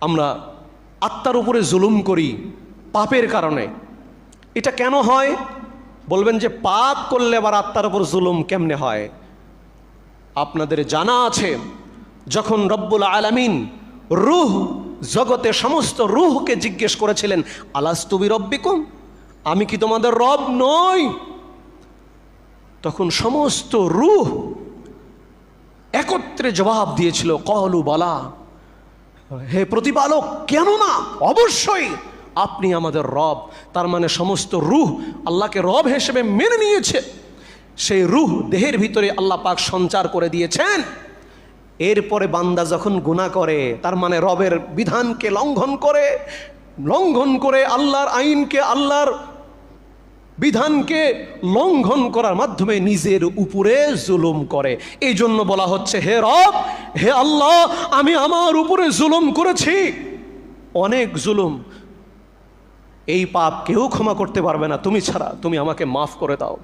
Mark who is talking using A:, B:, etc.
A: আমরা আত্মার উপরে জুলুম করি পাপের কারণে। এটা কেন হয়? বলবেন যে পাপ করলে আবার আত্মার উপর জুলুম কেমনে হয়? আপনাদের জানা আছে, যখন রব্বুল আলামিন রুহ, জগতে সমস্ত রুহকে জিজ্ঞেস করেছিলেন আলাস্তুবি রব্বিকুম আমি কি তোমাদের রব নই? তখন সমস্ত রুহ একত্রে জবাব দিয়েছিল, কলু বলা। হে প্রতিপালক কেন না অবশ্যই আপনি আমাদের রব, তার মানে সমস্ত রুহ আল্লাহকে রব হিসেবে মেনে নিয়েছে। সেই রুহ দেহের ভিতরে আল্লাহ পাক সঞ্চার করে দিয়েছেন। এরপরে বান্দা যখন গুণা করে, তার মানে রবের বিধানকে লঙ্ঘন করে লঙ্ঘন করে আল্লাহর আইনকে, আল্লাহর বিধানকে লঙ্ঘন করার মাধ্যমে নিজের উপরে জুলুম করে। এই জন্য বলা হচ্ছে, হে রব, হে আল্লাহ, আমি আমার উপরে জুলুম করেছি। অনেক জুলুম। এই পাপ কেউ ক্ষমা করতে পারবে না। তুমি ছাড়া, তুমি আমাকে মাফ করে দাও।